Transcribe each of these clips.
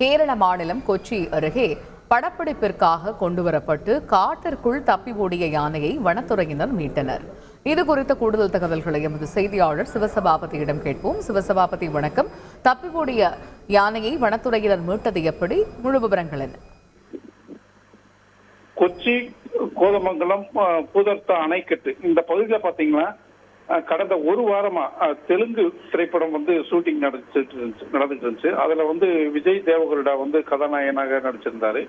கேரள மாநிலம் கொச்சி அருகே படப்பிடிப்பிற்காக கொண்டுவரப்பட்டு காட்டிற்குள் தப்பி ஓடிய யானையை வனத்துறையினர் மீட்டனர். இது குறித்த கூடுதல் தகவல்களை எமது செய்தியாளர் சிவசபாபதியிடம் கேட்போம். சிவசபாபதி வணக்கம். தப்பி ஓடிய யானையை வனத்துறையினர் மீட்டது எப்படி? முழு விவரங்கள் என்ன? கொச்சி கோதமங்கலம் பூதர்த்த அணைக்கட்டு. இந்த பகுதியில் பாத்தீங்கன்னா கடந்த ஒரு வாரமா தெலுங்கு திரைப்படம் வந்து ஷூட்டிங் நடந்துட்டு இருந்துச்சு நடந்துட்டு இருந்துச்சு. அதுல வந்து விஜய் தேவகருடா வந்து கதாநாயகனாக நடிச்சிருந்தாரு.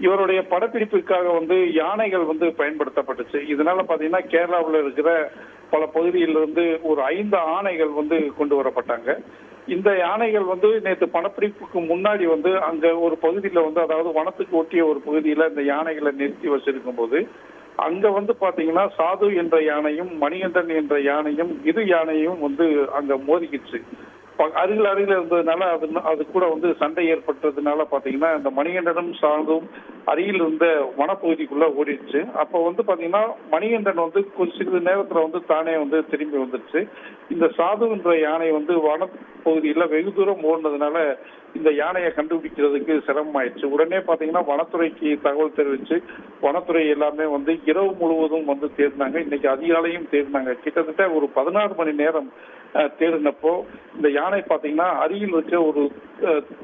இவருடைய படப்பிடிப்புக்காக வந்து யானைகள் வந்து பயன்படுத்தப்பட்டுச்சு. இதனால பாத்தீங்கன்னா கேரளாவில் இருக்கிற பல பகுதியிலிருந்து ஒரு ஐந்து ஆணைகள் வந்து கொண்டு வரப்பட்டாங்க. இந்த யானைகள் வந்து நேற்று படப்பிடிப்புக்கு முன்னாடி வந்து அங்க ஒரு பகுதியில வந்து அதாவது வனத்துக்கு ஒட்டிய ஒரு பகுதியில இந்த யானைகளை நிறுத்தி வச்சிருக்கும் போது அங்க வந்து பாத்தீங்கன்னா சாது என்ற யானையும் மணிகண்டன் என்ற யானையும் இரு யானையும் வந்து அங்க மோதிக்கிச்சு. அருகில் அருகில் இருந்ததுனால அது அது கூட வந்து சண்டை ஏற்பட்டதுனால பார்த்தீங்கன்னா இந்த மணிகண்டனும் சாதும் அருகில் இருந்த வனப்பகுதிக்குள்ளே ஓடிடுச்சு. அப்போ வந்து பார்த்தீங்கன்னா மணிகண்டன் வந்து கொஞ்சம் சிறிது நேரத்தில் வந்து தானே வந்து திரும்பி வந்துடுச்சு. இந்த சாதுன்ற யானை வந்து வனப்பகுதியில் வெகு தூரம் ஓடினதுனால இந்த யானையை கண்டுபிடிக்கிறதுக்கு சிரமமாயிடுச்சு. உடனே பார்த்தீங்கன்னா வனத்துறைக்கு தகவல் தெரிவித்து வனத்துறை எல்லாமே வந்து இரவு முழுவதும் வந்து தேடினாங்க. இன்னைக்கு அதிகாலையும் தேடினாங்க. கிட்டத்தட்ட ஒரு பதினாறு மணி நேரம் தேடினப்போ இந்த யானை பாத்தீங்கன்னா அருகில் இருக்க ஒரு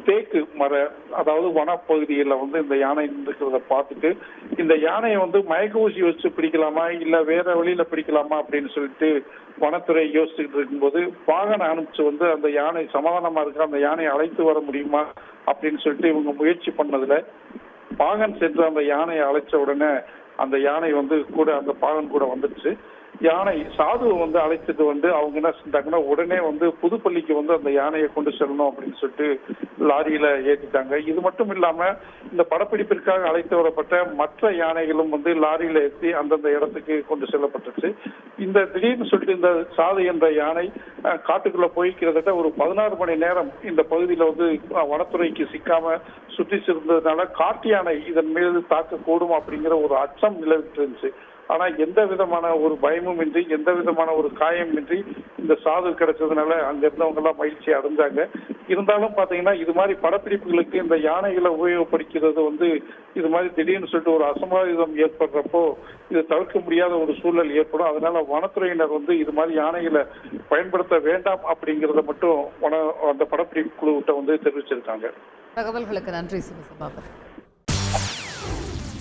தேக்கு மர அதாவது வனப்பகுதியில் வந்து இந்த யானை இருக்கிறத பார்த்துட்டு இந்த யானையை வந்து மயக்க ஊசி வச்சு பிடிக்கலாமா? இல்ல வேற வழியில பிடிக்கலாமா? அப்படின்னு சொல்லிட்டு வனத்துறை யோசிச்சுட்டு இருக்கும்போது வாகனம் அனுப்பிச்சு வந்து அந்த யானை சமாதானமா இருக்க அந்த யானையை அழைத்து வர முடியுமா? அப்படின்னு சொல்லிட்டு இவங்க முயற்சி பண்ணதுல பாகன் சென்று அந்த யானையை அழைச்ச உடனே அந்த யானை வந்து கூட அந்த பாகன் கூட வந்துடுச்சு. யானை சாதுவை வந்து அழைச்சிட்டு வந்து அவங்க என்ன செஞ்சாங்கன்னா உடனே வந்து புதுப்பள்ளிக்கு வந்து அந்த யானையை கொண்டு செல்லணும் அப்படின்னு சொல்லிட்டு லாரியில ஏற்றிட்டாங்க இது மட்டும் இல்லாம இந்த படப்பிடிப்பிற்காக அழைத்து வரப்பட்ட மற்ற யானைகளும் வந்து லாரியில ஏற்றி அந்தந்த இடத்துக்கு கொண்டு செல்லப்பட்டுச்சு. இந்த திடீர்னு சொல்லிட்டு இந்த சாது என்ற யானை காட்டுக்குள்ள போய் கிட்டத்தட்ட ஒரு பதினாறு மணி நேரம் இந்த பகுதியில வந்து வனத்துறைக்கு சிக்காம சுற்றி சிறந்ததுனால காட்டு யானை இதன் மீது தாக்கக்கூடும் அப்படிங்கிற ஒரு அச்சம் நிலவிட்டு இருந்துச்சு. ஆனா எந்த விதமான ஒரு பயமும் இன்றி எந்த விதமான ஒரு காயம் இன்றி இந்த சாது கிடைச்சதுனால அங்க இருந்தவங்க எல்லாம் மகிழ்ச்சி அடைஞ்சாங்க. இருந்தாலும் பாத்தீங்கன்னா இது மாதிரி படப்பிடிப்புகளுக்கு இந்த யானைகளை உபயோகப்படுத்துறது வந்து இது மாதிரி திடீர்னு சொல்லிட்டு ஒரு அசம்பாவிதம் ஏற்படுறப்போ இது தவிர்க்க முடியாத ஒரு சூழல் ஏற்படும். அதனால வனத்துறையினர் வந்து இது மாதிரி யானைகளை பயன்படுத்த வேண்டாம் அப்படிங்கறத மட்டும் வன அந்த படப்பிடிப்பு குழுவிட்ட வந்து தெரிவிச்சிருக்காங்க. தகவல்களுக்கு நன்றி சிவசபாபர்